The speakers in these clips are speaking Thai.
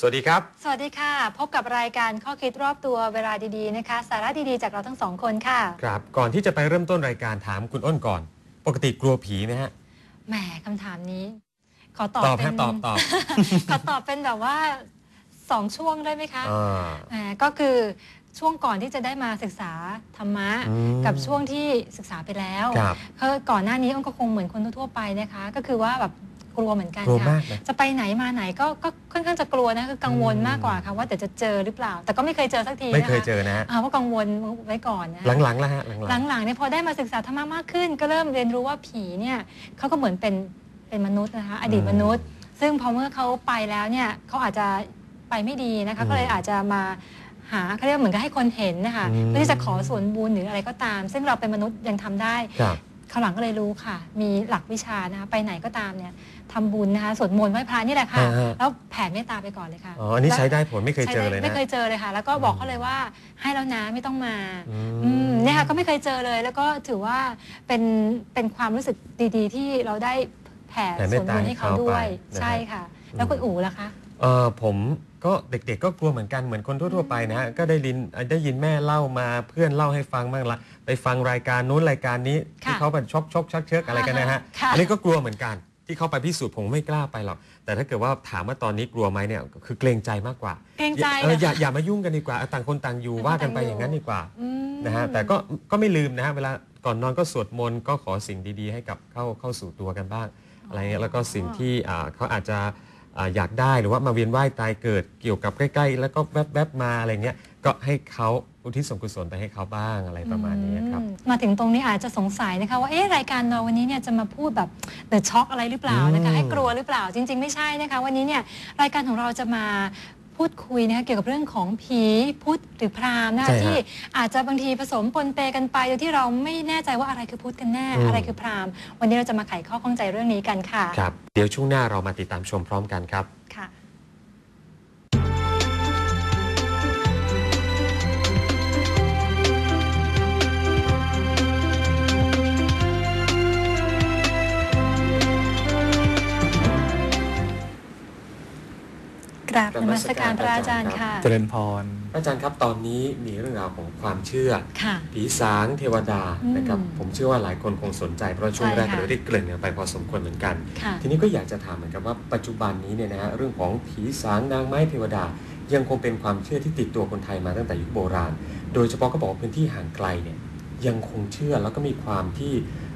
สวัสดีครับ สวัสดีค่ะ พบกับรายการข้อคิดรอบตัวเวลาดีๆนะคะ สาระดีๆ จากเราทั้งสองคนค่ะ ครับ ก่อนที่จะไปเริ่มต้นรายการถามคุณอ้นก่อน ปกติกลัวผีไหมฮะ แหมคำถามนี้ ขอตอบตอบเป็ฮะนตอบตอบ ขอตอบเป็นแบบว่าสองช่วงได้ไหมคะอ่าแหมก็คือช่วงก่อนที่จะได้มาศึกษาธรรมะอืมกับช่วงที่ศึกษาไปแล้วครับเพราะก่อนหน้านี้อ้นก็คงเหมือนคนทั่วๆไปนะคะ ก็คือว่าแบบ กลัวเหมือนกันกลัวค่ะ มากนะ จะไปไหนมาไหนก็ก็ค่อนข้างจะกลัวนะคือกังวลอืม มากกว่าค่ะว่าแต่จะเจอหรือเปล่า แต่ก็ไม่เคยเจอสักทีไม่นะคะเคยเจอนะฮะอ่าเพราะกังวลไว้ก่อนนะหลังๆแล้วฮะหลัง หลังๆเนี่ยพอได้มาศึกษาธรรมะมากขึ้น ก็เริ่มเรียนรู้ว่าผีเนี่ยเขาก็เหมือนเป็นเป็นมนุษย์นะคะอดีตมนุษย์ ซึ่งพอเมื่อเขาไปแล้วเนี่ยเขาอาจจะไปไม่ดีนะคะก็เลยอาจจะมาหาเขาเรียกว่าเหมือนกับให้คนเห็นนะคะเพื่อที่จะขอส่วนบุญหรืออะไรก็ตาม ซึ่งเราเป็นมนุษย์ยังทำได้ ๆครับ คราวหลังก็เลยรู้ค่ะ มีหลักวิชานะคะไปไหนก็ตามเนี่ยทำบุญนะคะสวดมนต์ไหว้พระนี่แหละค่ะ อ่าฮะ แล้วแผ่เมตตาไปก่อนเลยค่ะอ๋อ อันนี้แล้วใช้ได้ผลไม่เคยเจอใช้เลยได้ไม่นะเคยเจอเลยค่ะ แล้วก็บอกเขาเลยว่าให้แล้วนะไม่ต้องมา อืม อืมเนี่ยค่ะก็ไม่เคยเจอเลย แล้วก็ถือว่าเป็นเป็นความรู้สึกดีๆ ที่เราได้แผ่แผ่เมส่ตวนตาบุญให้เขาด้วย ให้เขาไปนะฮะใช่ค่ะแล้วคุณอู๋ล่ะคะ เออผมก็เด็กๆ ก็กลัวเหมือนกันเหมือนคนทั่วๆไปนะฮะก็ได้ยินได้ยินแม่เล่ามาเพื่อนเล่าให้ฟังบ้างละไปฟังรายการนู้นรายการนี้ค่ะที่ เขาแบบชกชกชักเชิกอะไรกันนะฮะค่ะอันนี้ก็กลัวเหมือนกันที่เขาไปพิสูจน์ผมไม่กล้าไปหรอก แต่ถ้าเกิดว่าถามว่าตอนนี้กลัวไหมเนี่ยคือเกรงใจมากกว่า เกรงใจเออเหรออย่าคะอย่ามายุ่งกันดีกว่าเอาต่างคนต่างอยู่ต่างคนว่ากันไปต่างอยู่อย่างนั้นดีกว่าอืมนะฮะแต่ก็ก็ไม่ลืมนะฮะเวลาก่อนนอนก็สวดมนต์ก็ขอสิ่งดีๆ ให้กับเข้าเข้าสู่ตัวกันบ้างอะไรเงี้ยแล้วก็สิ่งที่อ่าเขาอาจจะอ่าอยากได้หรือว่ามาเวียนว่ายตายเกิดเกี่ยวกับใกล้ ๆ แล้วก็แวบๆมาอะไรเงี้ยก็ให้เขา อุทิศส่วนกุศลไปให้เขาบ้างอะไรประมาณนี้ครับอืมมาถึงตรงนี้อาจจะสงสัยนะคะว่าเอ๊ะรายการเราวันนี้เนี่ยจะมาพูดแบบเดอะช็อกอะไรหรือเปล่านะคะอืมให้กลัวหรือเปล่าจริง ๆ ไม่ใช่นะคะ วันนี้เนี่ยรายการของเราจะมาพูดคุยนะคะเกี่ยวกับเรื่องของผีพุทธหรือพราหมณ์นะคะใช่ฮะที่อาจจะบางทีผสมปนเปกันไปโดยที่เราไม่แน่ใจว่าอะไรคือพุทธกันแน่อืมอะไรคือพราหมณ์วันนี้เราจะมาไขข้อข้องใจเรื่องนี้กันค่ะครับเดี๋ยวช่วงหน้าเรามาติดตามชมพร้อมกันครับค่ะ ราบนมัสการพระอาจารย์ค่ะ เจริญพร อาจารย์ครับตอนนี้มีเรื่องราวของความเชื่อค่ะผีสางเทวดาอืมนะครับผมเชื่อว่าหลายคนคงสนใจเพราะช่วงใช่แรกค่ะเราได้เกริ่นกันไปพอสมควรเหมือนกันค่ะทีนี้ก็อยากจะถามเหมือนกันว่าปัจจุบันนี้เนี่ยนะฮะเรื่องของผีสางนางไม้เทวดา ยังคงเป็นความเชื่อที่ติดตัวคนไทยมาตั้งแต่ยุคโบราณ โดยเฉพาะก็บอกว่าพื้นที่ห่างไกลเนี่ยยังคงเชื่อแล้วก็มีความที่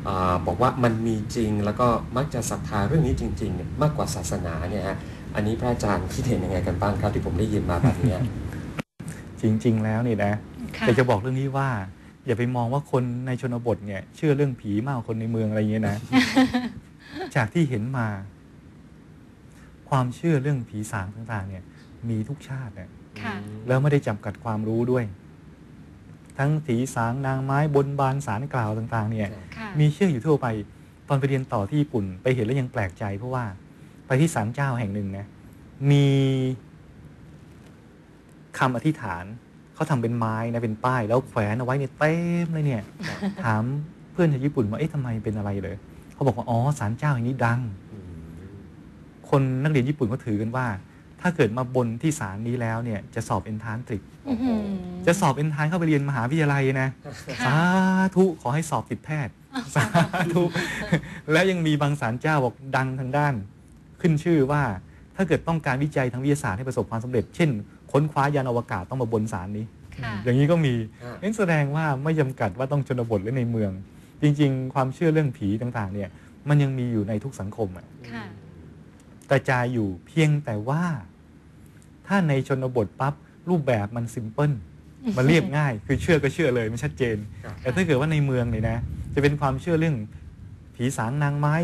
อาบอกว่ามันมีจริงแล้วก็มักจะศรัทธาเรื่องนี้จริงๆเนี่ยมากกว่าศาสนาเนี่ยฮะ อันนี้พระอาจารย์คิดเห็นยังไงกันบ้างครับที่ผมได้ยินมาแบบเนี้ยจริง ๆ แล้วนี่นะค่ะแต่จะบอกเรื่องนี้ว่า อย่าไปมองว่าคนในชนบทเนี่ย เชื่อเรื่องผีมากกว่าคนในเมืองอะไรอย่างเงี้ยนะ จากที่เห็นมา ความเชื่อเรื่องผีสางต่างๆ เนี่ย มีทุกชาติเนี่ยค่ะแล้วไม่ได้จำกัดความรู้ด้วย ทั้งผีสางนางไม้บนบานสารกล่าวต่าง ๆ เนี่ยค่ะมีเชื่ออยู่ทั่วไป ตอนไปเรียนต่อที่ญี่ปุ่น ไปเห็นแล้วยังแปลกใจเพราะว่า ไปที่ศาลเจ้าแห่งหนึ่งนะมีคำอธิษฐานเขาทำเป็นไม้นะเป็นป้าย แล้วแขวนเอาไว้เนี่ยเต็มเลยเนี่ย ถามเพื่อนชาวญี่ปุ่นว่าเอ๊ะทำไมเป็นอะไรเลยเขาบอกว่าอ๋อศาลเจ้าแห่งนี้ดังอืมคนนักเรียนญี่ปุ่นก็ถือกันว่า ถ้าเกิดมาบนที่ศาลนี้แล้วเนี่ย จะสอบเอนทรานติดอื้อหือจะสอบเอนทรานเข้าไปเรียนมหาวิทยาลัยนะค่ะสาธุขอให้สอบติดแพทย์สาธุแล้วยังมีบางสารเจ้าบอกดังทางด้าน ขึ้นชื่อว่า ถ้าเกิดต้องการวิจัยทางวิทยาศาสตร์ให้ประสบความสำเร็จ เช่น ค้นคว้ายานอวกาศต้องมาบนสารนี้ค่ะอย่างนี้ก็มีอ่านั่นแสดงว่าไม่จำกัดว่าต้องชนบทหรือในเมือง จริง ๆ ความเชื่อเรื่องผีต่างๆ เนี่ย มันยังมีอยู่ในทุกสังคมอะค่ะกระจายอยู่เพียงแต่ว่า ถ้าในชนบทปั๊บรูปแบบมันซิมเพิลมันเรียบง่าย คือเชื่อก็เชื่อเลยมันชัดเจนครับแต่ถ้าเกิดว่าในเมืองเนี่ยนะ จะเป็นความเชื่อเรื่องผีสางนางไม้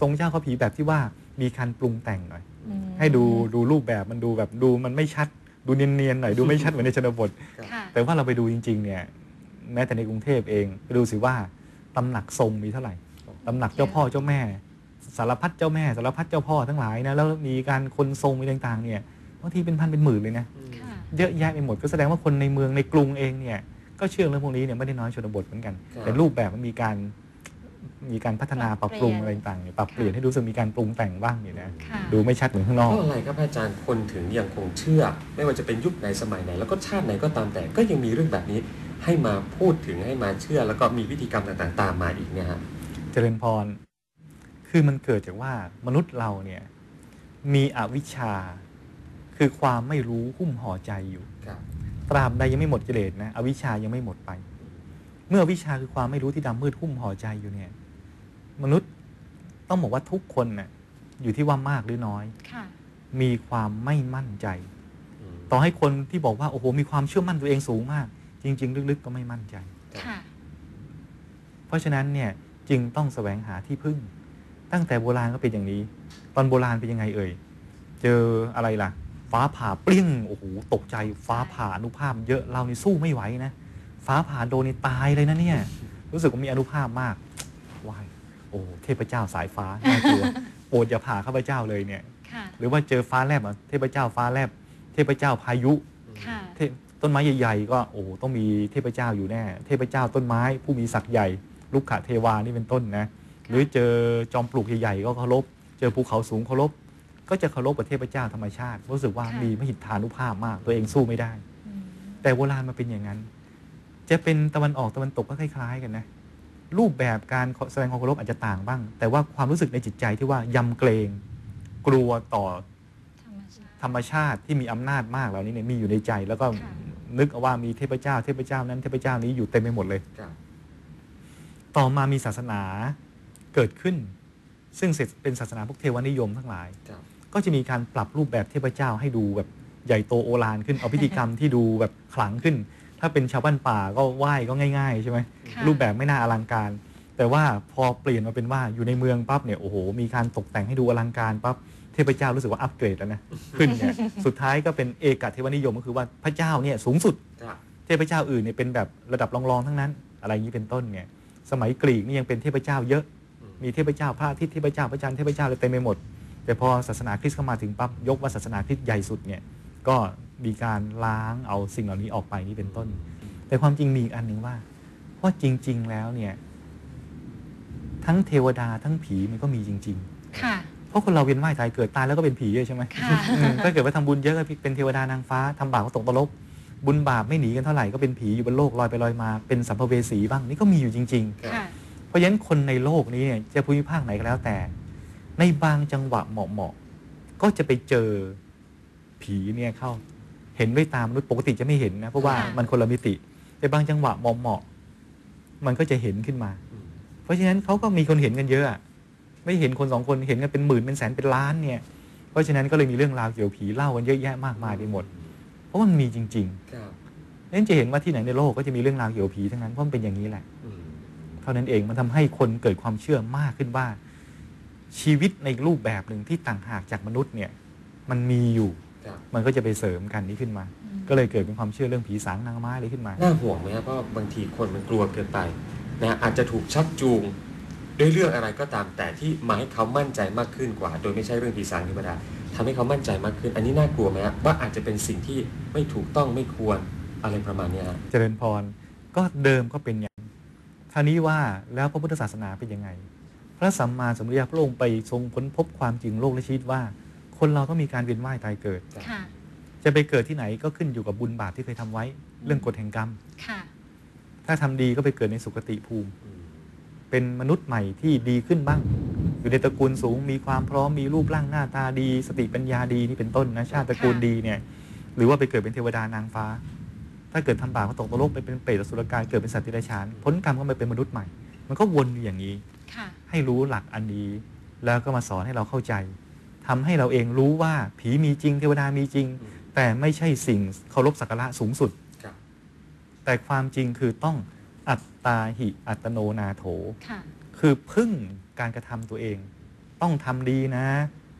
ทรงเจ้าเขาผีแบบที่ว่า มีการปรุงแต่งหน่อยอืมให้ดูดูรูปแบบมันดูแบบดูมันไม่ชัด ดูเนียนๆหน่อยดูไม่ชัดเหมือนในชนบทค่ะแต่ว่าเราไปดูจริง ๆ เนี่ย แม้แต่ในกรุงเทพเองไปดูสิว่าตำหนักทรงมีเท่าไหร่ตำหนักเจ้าพ่อเจ้าแม่ สารพัดเจ้าแม่สารพัดเจ้าพ่อทั้งหลายนะแล้วมีการคนทรงมีต่างๆ เนี่ยบางทีเป็นพันเป็นหมื่นเลยนะค่ะเยอะแยะไปหมดก็แสดงว่าคนในเมืองในกรุงเองเนี่ยก็เชื่อเรื่องพวกนี้เนี่ยไม่ได้น้อยชนบทเหมือนกันครับแต่รูปแบบมันมีการ มีการพัฒนาปปรัรับบเปปลี่รุยงนอะไรต่างๆเนี่ยปรับเปลี่ยนค่ะให้รู้สึกมีการปรุงแต่งบ้างเนี่ยนะค่ะดูไม่ชัดเหมือนข้างนอกเพราะอะไรครับอาจารย์คนถึงยังคงเชื่อ ไม่ว่าจะเป็นยุคไหนสมัยไหน แล้วก็ชาติไหนก็ตามแต่ก็ยังมีเรื่องแบบนี้ให้มาพูดถึงให้มาเชื่อ แล้วก็มีพิธีกรรมต่างๆ ตามมาอีกเนี่ยฮะเจริญพร คือมันเกิดจากว่ามนุษย์เราเนี่ยมีอวิชชา คือความไม่รู้หุ้มห่อใจอยู่ครับตราบใดยังไม่หมดกิเลสนะอวิชชายังไม่หมดไป เมื่ออวิชชาคือความไม่รู้ที่ดำมืดหุ้มห่อใจอยู่เนี่ย มนุษย์ต้องบอกว่าทุกคนน่ะอยู่ที่ว่ามากหรือน้อยค่ะมีความไม่มั่นใจอืมต่อให้คนที่บอกว่าโอ้โหมีความเชื่อมั่นตัวเองสูงมาก จริง ๆ ลึกๆก็ไม่มั่นใจค่ะเพราะฉะนั้นเนี่ยจึงต้องแสวงหาที่พึ่ง ตั้งแต่โบราณก็เป็นอย่างนี้ ตอนโบราณเป็นยังไงเอ่ยเจออะไรล่ะ ฟ้าผ่าเปรี้ยงโอ้โหตกใจฟ้าผ่าอนุภาพเยอะเรานี่สู้ไม่ไหวนะ ฟ้าผ่าโดนนี่ตายเลยนะเนี่ย รู้สึกว่ามีอนุภาพมากว้ายโอ้เทพเจ้าสายฟ้าน่ากลัวโปรดอย่าผ่าข้าพเจ้าเลยเนี่ยค่ะหรือว่าเจอฟ้าแลบอะเทพเจ้าฟ้าแลบ เทพเจ้าพายุค่ะเทพต้นไม้ใหญ่ๆ ก็โอ้โหต้องมีเทพเจ้าอยู่แน่ เทพเจ้าต้นไม้ ผู้มีศักย์ใหญ่ ลูกขะเทวานี่เป็นต้นนะ หรือเจอจอมปลวกใหญ่ๆก็เคารพ เจอภูเขาสูงเคารพ ก็จะเคารพกับเทพเจ้าธรรมชาติ รู้สึกว่าค่ะมีมหิทธานุภาพมาก ตัวเองสู้ไม่ได้อืมแต่โบราณมาเป็นอย่างนั้น จะเป็นตะวันออกตะวันตกก็คล้าย ๆ กันนะรูปแบบการแสดงความเคารพอาจจะต่างบ้าง แต่ว่าความรู้สึกในจิตใจที่ว่ายำเกรงกลัวต่อธรรมชาติธรรมชาติที่มีอำนาจมากเหล่านี้เนี่ยมีอยู่ในใจ แล้วก็ค่ะนึกเอาว่ามีเทพเจ้า เทพเจ้านั้นเทพเจ้านี้อยู่เต็มไปหมดเลยครับต่อมามีศาสนาเกิดขึ้น ซึ่งเป็นศาสนาพวกเทวนิยมทั้งหลายครับก็จะมีการปรับรูปแบบเทพเจ้าให้ดูแบบใหญ่โตโอฬารขึ้นเอาพิธีกรรมที่ดูแบบขลังขึ้น ถ้าเป็นชาวบ้านป่าก็ไหว้ก็ง่าย ๆ ใช่ไหมค่ะรูปแบบไม่น่าอลังการ แต่ว่าพอเปลี่ยนมาเป็นว่าอยู่ในเมืองปั๊บเนี่ยโอ้โหมีการตกแต่งให้ดูอลังการปั๊บเทพเจ้ารู้สึกว่าอัปเกรดแล้วนะขึ้นเนี่ยสุดท้ายก็เป็นเอกเทวนิยมก็คือว่าพระเจ้าเนี่ยสูงสุดครับเทพเจ้าอื่นเนี่ยเป็นแบบระดับรองๆทั้งนั้น อะไรอย่างนี้เป็นต้นเนี่ยสมัยกรีกนี่ยังเป็นเทพเจ้าเยอะอืมมีเทพเจ้าพระอาทิตย์เทพเจ้าพระจันทร์เทพเจ้าอะไรเต็มไปหมด แต่พอศาสนาคริสต์เข้ามาถึงปั๊บยกว่าศาสนาคริสต์ใหญ่สุดเนี่ยก็ มีการล้างเอาสิ่งเหล่านี้ออกไปนี่เป็นต้น แต่ความจริงมีอีกอันหนึ่งว่าว่าจริง ๆ แล้วเนี่ย ทั้งเทวดาทั้งผีมันก็มีจริงค่ะๆเพราะคนเราเวียนว่ายตายเกิดตายแล้วก็เป็นผีใช่ไหมค่ะอืมถ้าเกิดว่าทำบุญเยอะก็เป็นเทวดานางฟ้าทำบาปก็ตกตลกบุญบาปไม่หนีกันเท่าไหร่ก็เป็นผีอยู่บนโลกลอยไปลอยมาเป็นสัมภเวสีบ้างนี่ก็มีอยู่จริงๆค่ะเพราะฉะนั้นคนในโลกนี้เนี่ยจะภูมิภาคไหนก็แล้วแต่ ในบางจังหวะเหมาะๆก็จะไปเจอผีเนี่ยเข้า เห็นด้วยตามนุษย์ปกติจะไม่เห็นนะเพราะว่าค่ะมันคนละมิติ แต่บางจังหวะเหมาะๆมันก็จะเห็นขึ้นมาอืมเพราะฉะนั้นเขาก็มีคนเห็นกันเยอะอะไม่เห็นคนสองคนเห็นกันเป็นหมื่นเป็นแสนเป็นล้านเนี่ยเพราะฉะนั้นก็เลยมีเรื่องราวเกี่ยวกับผีเล่ากันเยอะแยะมากมายไปหมด เพราะมันมีจริงครับๆนั้นจะเห็นว่าที่ไหนในโลกก็จะมีเรื่องราวเกี่ยวกับผีทั้งนั้นเพราะมันเป็นอย่างนี้แหละอืมเท่านั้นเองมันทำให้คนเกิดความเชื่อมากขึ้นว่า ชีวิตในรูปแบบหนึ่งที่ต่างหากจากมนุษย์เนี่ย มันมีอยู่ครับ มันก็จะไปเสริมกันนี้ขึ้นมาอืมก็เลยเกิดเป็นความเชื่อเรื่องผีสางนางไม้อะไรขึ้นมา น่าห่วงไหมครับเพราะบางทีคนมันกลัวเกินไปนะอาจจะถูกชักจูงด้วยเรื่องอะไรก็ตามแต่ที่มาให้เขามั่นใจมากขึ้นกว่า โดยไม่ใช่เรื่องผีสางธรรมดาทำให้เขามั่นใจมากขึ้น อันนี้น่ากลัวไหมครับว่าอาจจะเป็นสิ่งที่ไม่ถูกต้องไม่ควรอะไรประมาณเนี้ยฮะเจริญพรก็เดิมก็เป็นอย่างท่าวนี้ว่าแล้วพระพุทธศาสนาเป็นยังไง พระสัมมาสัมพุทธเจ้าพระองค์ไปทรงค้นพบความจริงโลกและชีวิตว่า คนเราต้องมีการเวียนว่ายตายเกิด ค่ะจะไปเกิดที่ไหนก็ขึ้นอยู่กับบุญบาปที่เคยทำไว้ เรื่องกฎแห่งกรรม ค่ะ ถ้าทำดีก็ไปเกิดในสุคติภูมิอืมเป็นมนุษย์ใหม่ที่ดีขึ้นบ้าง อยู่ในตระกูลสูงมีความพร้อมมีรูปร่างหน้าตาดี สติปัญญาดีนี่เป็นต้นนะชาติตระกูลดีเนี่ย หรือว่าไปเกิดเป็นเทวดานางฟ้า ถ้าเกิดทำบาปก็ตกตกไปเป็นเปรตอสุรกายเกิดเป็นสัตว์ที่ไรฉานพ้นกรรมก็มาเป็นมนุษย์ใหม่ มันก็วนอยู่อย่างนี้ ค่ะ ให้รู้หลักอันนี้ แล้วก็มาสอนให้เราเข้าใจ ทำให้เราเองรู้ว่าผีมีจริงเทวดามีจริงอืมแต่ไม่ใช่สิ่งเคารพสักการะสูงสุดครับแต่ความจริงคือต้องอัตตาหิอัตโนนาโถค่ะคือพึ่งการกระทำตัวเอง ต้องทำดีนะ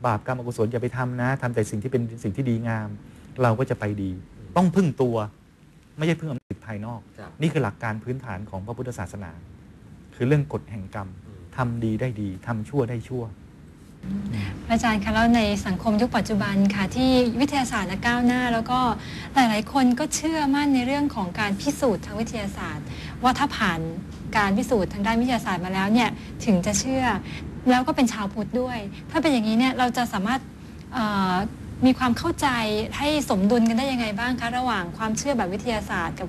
บาปกรรมอกุศลอย่าไปทำนะทำแต่สิ่งที่เป็นสิ่งที่ดีงาม เราก็จะไปดี ต้องพึ่งตัว ไม่ใช่พึ่งอำนาจภายนอกครับนี่คือหลักการพื้นฐานของพระพุทธศาสนา คือเรื่องกฎแห่งกรรมอืมทำดีได้ดีทำชั่วได้ชั่ว อาจารย์คะแล้วในสังคมยุคปัจจุบันค่ะที่วิทยาศาสตร์ก้าวหน้า แล้วก็หลายๆ คนก็เชื่อมั่นในเรื่องของการพิสูจน์ทางวิทยาศาสตร์ ว่าถ้าผ่านการพิสูจน์ทางด้านวิทยาศาสตร์มาแล้วเนี่ยถึงจะเชื่อแล้วก็เป็นชาวพุทธด้วย ถ้าเป็นอย่างนี้เนี่ยเราจะสามารถมีความเข้าใจให้สมดุลกันได้ยังไงบ้างคะระหว่างความเชื่อแบบวิทยาศาสตร์กับ